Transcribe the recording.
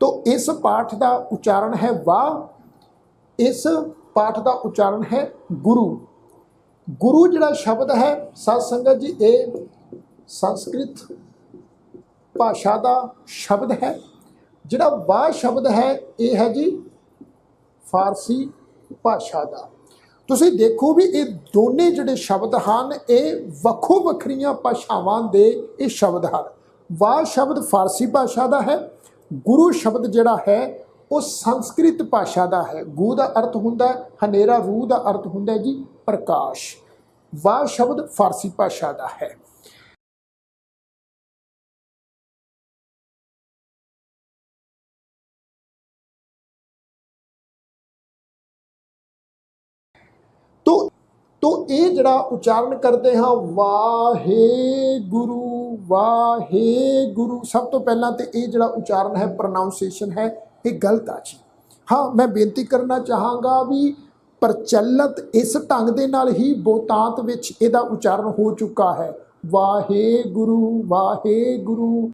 ਤੋ ਇਸ ਪਾਠ ਦਾ ਉਚਾਰਨ ਹੈ ਵਾ ਇਸ ਪਾਠ ਦਾ ਉਚਾਰਨ ਹੈ ਗੁਰੂ। ਗੁਰੂ ਜਿਹੜਾ ਸ਼ਬਦ ਹੈ ਸਤ ਸੰਗਤ ਜੀ, ਇਹ ਸੰਸਕ੍ਰਿਤ ਭਾਸ਼ਾ ਦਾ ਸ਼ਬਦ ਹੈ। ਜਿਹੜਾ ਵਾ ਸ਼ਬਦ ਹੈ, ਇਹ ਹੈ ਜੀ ਫਾਰਸੀ ਭਾਸ਼ਾ ਦਾ। ਤੁਸੀਂ ਦੇਖੋ ਵੀ ਇਹ ਦੋਨੇ ਜਿਹੜੇ ਸ਼ਬਦ ਹਨ, ਇਹ ਵੱਖੋ ਵੱਖਰੀਆਂ ਭਾਸ਼ਾਵਾਂ ਦੇ ਇਹ ਸ਼ਬਦ ਹਨ। ਵਾ ਸ਼ਬਦ ਫਾਰਸੀ ਭਾਸ਼ਾ ਦਾ ਹੈ ਗੁਰੂ ਸ਼ਬਦ ਜਿਹੜਾ ਹੈ, ਉਹ ਸੰਸਕ੍ਰਿਤ ਭਾਸ਼ਾ ਦਾ ਹੈ। ਗੂ ਦਾ ਅਰਥ ਹੁੰਦਾ ਹੈ, ਹਨੇਰਾ ਰੂ ਦਾ ਅਰਥ ਹੁੰਦਾ ਹੈ ਜੀ ਪ੍ਰਕਾਸ਼। ਵਾ ਸ਼ਬਦ ਫਾਰਸੀ ਭਾਸ਼ਾ ਦਾ ਹੈ। ਤੋ ਇਹ ਜਿਹੜਾ ਉਚਾਰਨ ਕਰਦੇ ਹਾਂ, ਵਾਹਿਗੁਰੂ ਵਾਹਿਗੁਰੂ। ਸਭ ਤੋਂ ਪਹਿਲਾਂ ਤੇ ਇਹ ਜਿਹੜਾ ਉਚਾਰਨ ਹੈ ਪ੍ਰੋਨਾਂਸੀਏਸ਼ਨ ਹੈ, ਇਹ ਗਲਤ ਆ ਜੀ। ਹਾਂ, ਮੈਂ ਬੇਨਤੀ ਕਰਨਾ ਚਾਹਾਂਗਾ ਵੀ ਪ੍ਰਚਲਿਤ ਇਸ ਢੰਗ ਦੇ ਨਾਲ ਹੀ ਬਹੁਤਾਂਤ ਵਿੱਚ ਇਹਦਾ ਉਚਾਰਨ ਹੋ ਚੁੱਕਾ ਹੈ। ਵਾਹਿਗੁਰੂ ਵਾਹਿਗੁਰੂ।